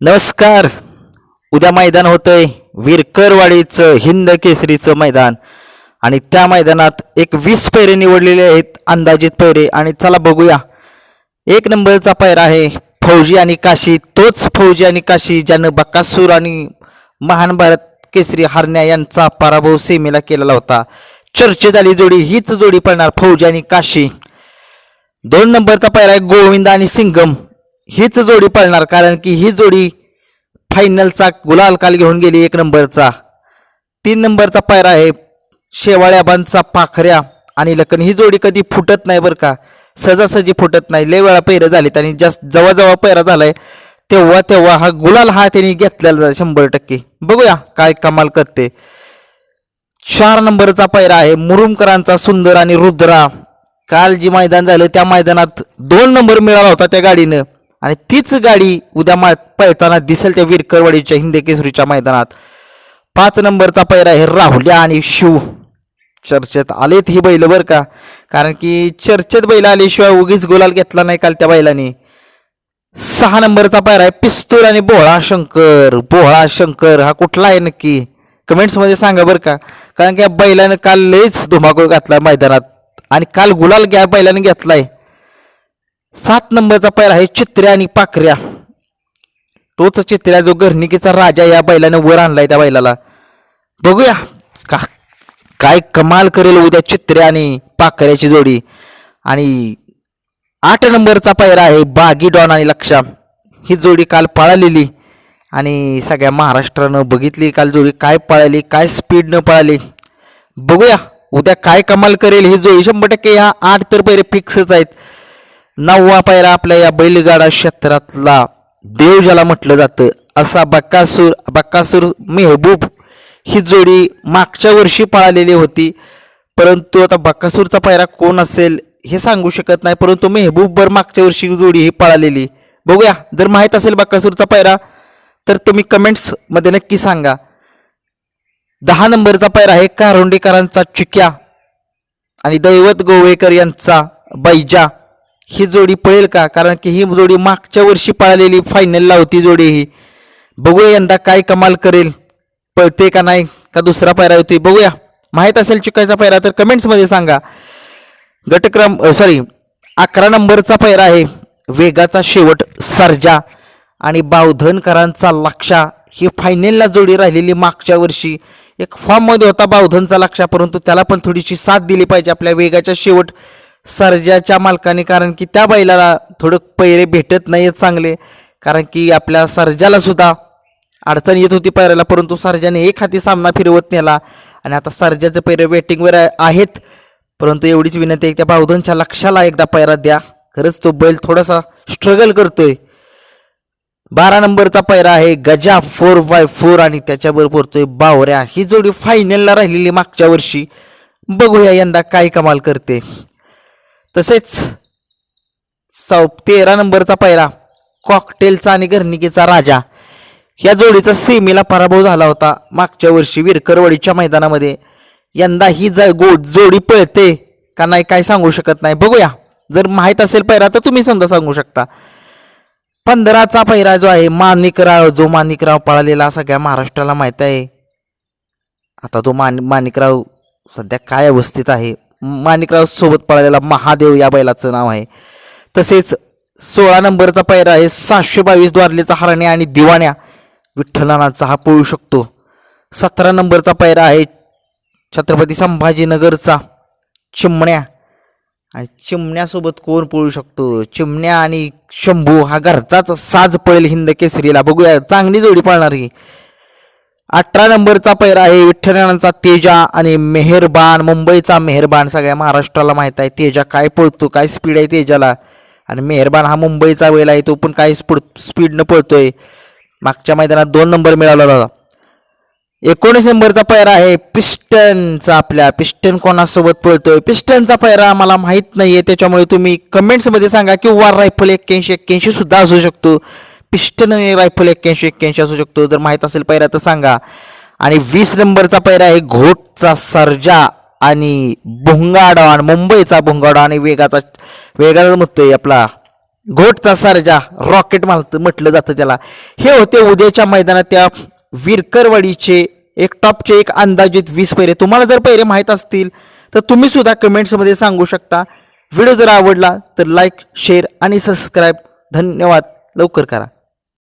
नमस्कार. उद्या मैदान होतंय. विरकरवाडीचं हिंद केसरीचं मैदान. आणि त्या मैदानात एक वीस पैरे निवडलेले आहेत अंदाजित पैरे. आणि चला बघूया. एक नंबरचा पैरा आहे फौजी आणि काशी. तोच फौजी आणि काशी ज्यानं बकासूर आणि महान भारत केसरी हरण्या यांचा पराभव सीमेला केलेला होता. चर्चेत आली जोडी हीच जोडी पडणार फौजी आणि काशी. दोन नंबरचा पैरा आहे गोविंद आणि सिंगम. हीच जोडी पळणार कारण की ही जोडी फायनलचा गुलाल काल घेऊन गेली एक नंबरचा. तीन नंबरचा पायरा आहे. शेवाळ्याबांचा पाखऱ्या आणि लखन. ही जोडी कधी फुटत नाही बरं का. सहजासहजी फुटत नाही. लय वेळा पैरं झालीत आणि जास्त जवळजवळ पैरा झालाय. तेव्हा तेव्हा हा गुलाल हा त्यांनी घेतलेला आहे शंभर टक्के. बघूया काय कमाल करते. चार नंबरचा पैरा आहे. मुरुमकरांचा सुंदर आणि रुद्रा. काल जे मैदान झालं त्या मैदानात दोन नंबर मिळाला होता त्या गाडीनं. आणि तीच गाडी उद्या मा पळताना दिसेल त्या विरकरवाडीच्या हिंदे केसरीच्या मैदानात. पाच नंबरचा पैरा आहे राहुल्या आणि शिव. चर्चेत आलेत ही बैल बरं का? कारण की चर्चेत बैल आल्याशिवाय उगीच गुलाल घेतला नाही काल त्या बैलाने. सहा नंबरचा पैरा आहे पिस्तूल आणि बोहळा शंकर. बोहळा शंकर हा कुठला आहे नक्की? कमेंट्समध्ये सांगा बरं का? कारण की या बैलानं काल लयच धुमाकूळ घातला मैदानात. आणि काल गुलाल घ्या बैलाने घेतलाय. सात नंबरचा पैल आहे चित्र्या आणि पाखऱ्या. तोच चित्र्या जो घरणिकेचा राजा या बैलानं वर आणलाय त्या बैलाला. बघूया. का काय कमाल करेल उद्या चित्र्या आणि पाखऱ्याची जोडी. आणि आठ नंबरचा पैरा आहे बागी डॉन आणि लक्षा. ही जोडी काल पळालेली. आणि सगळ्या महाराष्ट्रानं बघितली काल जोडी. काय पळाली काय स्पीडनं पळाली. बघूया. उद्या काय कमाल करेल ही जोडी. शंभर टक्के ह्या आठ तर पैरे फिक्सच आहेत. नववा पायरा आपल्या या बैलगाडा क्षेत्रातला देव ज्याला म्हटलं जातं असा बक्कासूर बक्कासूर मेहबूब ही जोडी मागच्या वर्षी पळालेली होती. परंतु आता बक्कासूरचा पायरा कोण असेल हे सांगू शकत नाही परंतु मेहबूबवर मागच्या वर्षी जोडी ही पळालेली. बघूया जर माहीत असेल बक्कासूरचा पायरा तर तुम्ही कमेंट्समध्ये नक्की सांगा. दहा नंबरचा पायरा आहे कारोंडेकरांचा चुक्या आणि दैवत गोवेकर यांचा बैजा. ही जोडी पळेल का? कारण की ही जोडी मागच्या वर्षी पळालेली फायनलला होती जोडी ही. बघूया यंदा काय कमाल करेल. पळते का नाही? का दुसरा पायरा होती बघूया. माहीत असेल चुकायचा पायरा तर कमेंट्समध्ये सांगा. गटक्रम सॉरी अकरा नंबरचा पायरा आहे. वेगाचा शेवट सर्जा आणि बावधनकरांचा लक्षा ही फायनलला जोडी राहिलेली मागच्या वर्षी. एक फॉर्ममध्ये होता बावधनचा लक्षा परंतु त्याला पण थोडीशी साथ दिली पाहिजे आपल्या वेगाच्या शेवट. सर्जाच्या मालकाने कारण की त्या बैलाला थोडं पैरे भेटत नाहीत चांगले कारण की आपल्या सर्जाला सुद्धा अडचण येत होती पैराला परंतु सर्जाने एक हाती सामना फिरवत नेला. आणि आता सर्जाचे पैरे वेटिंगवर आहेत परंतु एवढीच विनंती आहे त्या बावधनच्या लक्षाला एकदा पैरा द्या. खरंच तो बैल थोडासा स्ट्रगल करतोय. बारा नंबरचा पैरा आहे गजा फोर बाय फोर आणि त्याच्याबरोबर पोरतोय बावऱ्या. ही जोडी फायनलला राहिलेली मागच्या वर्षी. बघूया यंदा काय कमाल करते. तसेच चौ तेरा नंबरचा पैरा कॉकटेलचा आणि घरणिकेचा राजा. या जोडीचा सेमीला पराभव झाला होता. मागच्या वर्षी विरकरवाडीच्या मैदानामध्ये यंदा ही ज गो जोडी पळते का नाही काय सांगू शकत नाही. बघूया. जर माहीत असेल पैरा तर तुम्ही समजा सांगू शकता. पंधराचा पैरा जो आहे माणिकराव जो माणिकराव पळालेला सगळ्या महाराष्ट्राला माहीत आहे. आता तो मान माणिकराव सध्या काय अवस्थेत आहे? माणिकराव सोबत पळालेला महादेव या बैलाचं नाव आहे. तसेच सोळा नंबरचा पैरा आहे. सहाशे बावीस द्वारलेचा हरणे आणि दिवाण्या विठ्ठलानाचा हा पळू शकतो. सतरा नंबरचा पैरा आहे. छत्रपती संभाजीनगरचा चिमण्या. आणि चिमण्यासोबत कोण पळू शकतो? चिमण्या आणि शंभू हा घरचाच साज पळेल हिंद केसरीला. बघूया चांगली जोडी पळणार. ही अठरा नंबरचा पैरा आहे विठ्ठलांचा तेजा आणि मेहरबान मुंबईचा मेहरबान सगळ्या महाराष्ट्राला माहीत आहे. तेजा काय पळतो काय स्पीड आहे तेजाला? आणि मेहरबान हा मुंबईचा वेळ आहे तो पण काय स्पीड स्पीडनं पळतोय. मागच्या मैदानात दोन नंबर मिळाला होता. एकोणीस नंबरचा पैरा आहे पिस्टनचा आपल्या. पिस्टन कोणासोबत पळतोय? पिस्टनचा पैरा मला माहीत नाहीये त्याच्यामुळे तुम्ही कमेंट्समध्ये सांगा किंवा रायफल एक्क्याऐंशी एक्क्याऐंशी सुद्धा असू शकतो. पिस्टन रायफल एक्क्याऐंशी एक्क्याऐंशी असू शकतो. जर माहीत असेल पैरा तर सांगा. आणि वीस नंबरचा पैरा आहे घोटचा सर्जा आणि भुंगाडा आणि मुंबईचा भुंगाडा आणि वेगाचा वेगाचा म्हणतोय आपला. घोटचा सारजा रॉकेट मालत म्हटलं जातं त्याला. हे होते उद्याच्या मैदानात त्या विरकरवाडीचे एक टॉपचे एक अंदाजित वीस पैरे तुम्हाला जर पैरे माहीत असतील तर तुम्ही सुद्धा कमेंट्समध्ये सांगू शकता. व्हिडिओ जर आवडला तर लाईक शेअर आणि सबस्क्राईब धन्यवाद. लवकर करा.